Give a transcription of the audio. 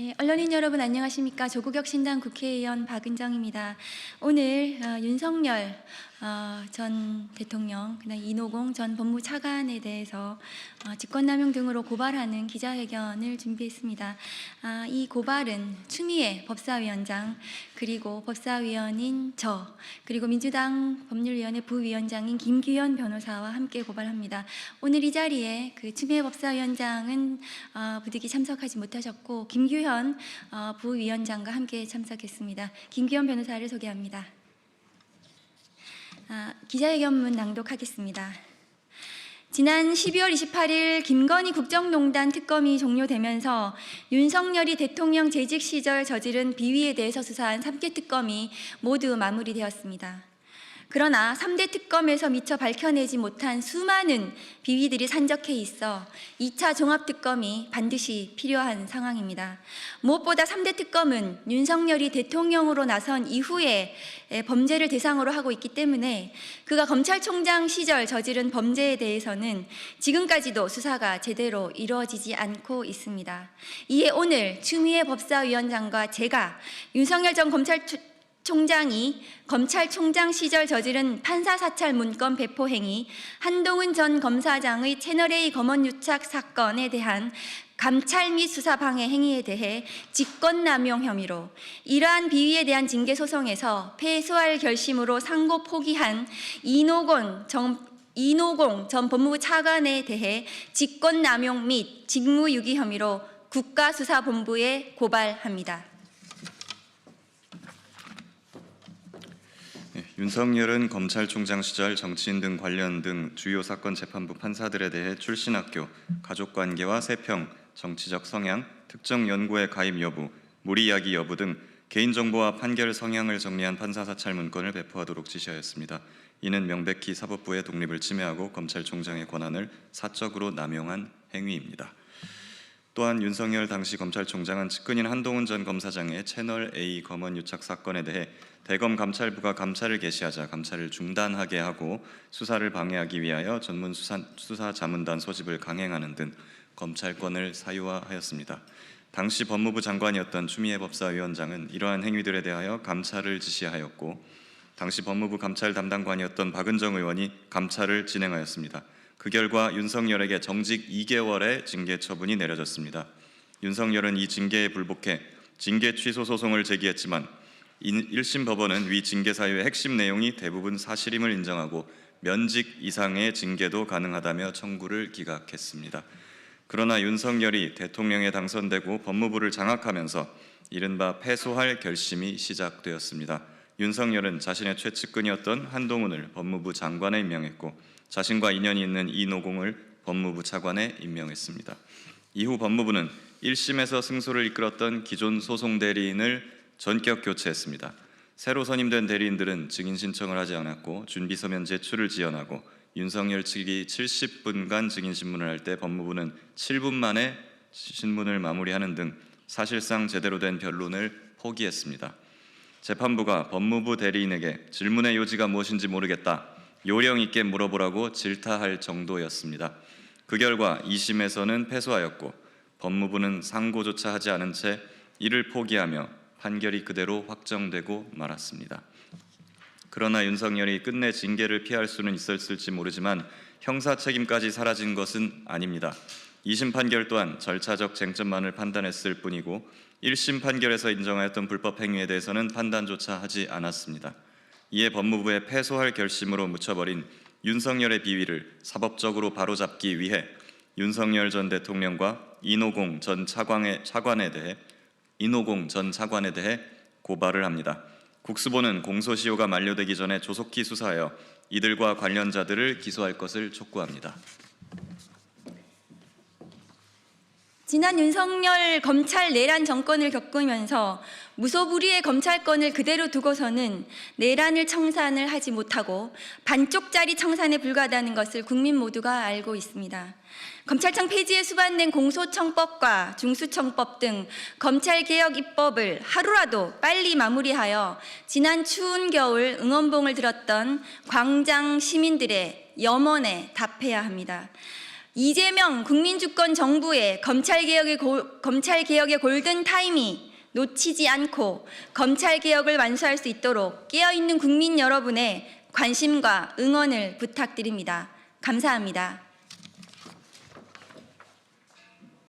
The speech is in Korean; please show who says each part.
Speaker 1: 예, 언론인 여러분 안녕하십니까 조국혁 신당 국회의원 박은정입니다. 오늘 어, 윤석열 어, 전 대통령, 그다음 이노공 전 법무 차관에 대해서 어, 직권남용 등으로 고발하는 기자회견을 준비했습니다. 아, 이 고발은 추미애 법사위원장 그리고 법사위원인 저 그리고 민주당 법률위원회 부위원장인 김규현 변호사와 함께 고발합니다. 오늘 이 자리에 그 추미애 법사위원장은 어, 부득이 참석하지 못하셨고 김규현 어, 부위원장과 함께 참석했습니다. 김규현 변호사를 소개합니다. 아, 기자회견문 낭독하겠습니다. 지난 12월 28일 김건희 국정농단 특검이 종료되면서 윤석열이 대통령 재직 시절 저지른 비위에 대해서 수사한 3개 특검이 모두 마무리되었습니다. 그러나 3대 특검에서 미처 밝혀내지 못한 수많은 비위들이 산적해 있어 2차 종합특검이 반드시 필요한 상황입니다. 무엇보다 3대 특검은 윤석열이 대통령으로 나선 이후에 범죄를 대상으로 하고 있기 때문에 그가 검찰총장 시절 저지른 범죄에 대해서는 지금까지도 수사가 제대로 이루어지지 않고 있습니다. 이에 오늘 추미애 법사위원장과 제가 윤석열 전 검찰 총장이 검찰총장 시절 저지른 판사 사찰 문건 배포 행위, 한동훈 전 검사장의 채널A 검언 유착 사건에 대한 감찰 및 수사 방해 행위에 대해 직권남용 혐의로 이러한 비위에 대한 징계 소송에서 패소할 결심으로 상고 포기한 이노건 정 이노공 전 법무부 차관에 대해 직권남용 및 직무유기 혐의로 국가수사본부에 고발합니다.
Speaker 2: 윤석열은 검찰총장 시절 정치인 등 관련 등 주요 사건 재판부 판사들에 대해 출신 학교, 가족 관계와 세평, 정치적 성향, 특정 연구에 가입 여부, 무리 이야기 여부 등 개인 정보와 판결 성향을 정리한 판사 사찰 문건을 배포하도록 지시하였습니다. 이는 명백히 사법부의 독립을 침해하고 검찰총장의 권한을 사적으로 남용한 행위입니다. 또한 윤석열 당시 검찰총장은 측근인 한동훈 전 검사장의 채널 A 검언 유착 사건에 대해 대검 감찰부가 감찰을 개시하자 감찰을 중단하게 하고 수사를 방해하기 위하여 전문 수사, 수사 자문단 소집을 강행하는 등 검찰권을 사유화하였습니다. 당시 법무부 장관이었던 추미애 법사위원장은 이러한 행위들에 대하여 감찰을 지시하였고 당시 법무부 감찰 담당관이었던 박은정 의원이 감찰을 진행하였습니다. 그 결과 윤석열에게 정직 2개월의 징계 처분이 내려졌습니다. 윤석열은 이 징계에 불복해 징계 취소 소송을 제기했지만 1심 법원은 위 징계 사유의 핵심 내용이 대부분 사실임을 인정하고 면직 이상의 징계도 가능하다며 청구를 기각했습니다. 그러나 윤석열이 대통령에 당선되고 법무부를 장악하면서 이른바 패소할 결심이 시작되었습니다. 윤석열은 자신의 최측근이었던 한동훈을 법무부 장관에 임명했고 자신과 인연이 있는 이노공을 법무부 차관에 임명했습니다. 이후 법무부는 1심에서 승소를 이끌었던 기존 소송 대리인을 전격 교체했습니다. 새로 선임된 대리인들은 증인 신청을 하지 않았고 준비 서면 제출을 지연하고 윤석열 측이 70분간 증인 신문을 할 때 법무부는 7분 만에 신문을 마무리하는 등 사실상 제대로 된 변론을 포기했습니다. 재판부가 법무부 대리인에게 질문의 요지가 무엇인지 모르겠다. 요령 있게 물어보라고 질타할 정도였습니다. 그 결과 2심에서는 패소하였고 법무부는 상고조차 하지 않은 채 이를 포기하며 판결이 그대로 확정되고 말았습니다. 그러나 윤석열이 끝내 징계를 피할 수는 있었을지 모르지만 형사 책임까지 사라진 것은 아닙니다. 2심 판결 또한 절차적 쟁점만을 판단했을 뿐이고 1심 판결에서 인정하였던 불법 행위에 대해서는 판단조차 하지 않았습니다. 이에 법무부의 패소할 결심으로 묻혀버린 윤석열의 비위를 사법적으로 바로잡기 위해 윤석열 전 대통령과 이노공 전 차관에, 차관에 대해 이노공 전 차관에 대해 고발을 합니다. 국수본은 공소시효가 만료되기 전에 조속히 수사하여 이들과 관련자들을 기소할 것을 촉구합니다.
Speaker 1: 지난 윤석열 검찰 내란 정권을 겪으면서 무소불위의 검찰권을 그대로 두고서는 내란을 청산을 하지 못하고 반쪽짜리 청산에 불과하다는 것을 국민 모두가 알고 있습니다. 검찰청 폐지에 수반된 공소청법과 중수청법 등 검찰개혁 입법을 하루라도 빨리 마무리하여 지난 추운 겨울 응원봉을 들었던 광장 시민들의 염원에 답해야 합니다. 이재명 국민주권 정부의 검찰개혁의, 고- 검찰개혁의 골든 타임이 놓치지 않고 검찰개혁을 완수할 수 있도록 깨어있는 국민 여러분의 관심과 응원을 부탁드립니다. 감사합니다.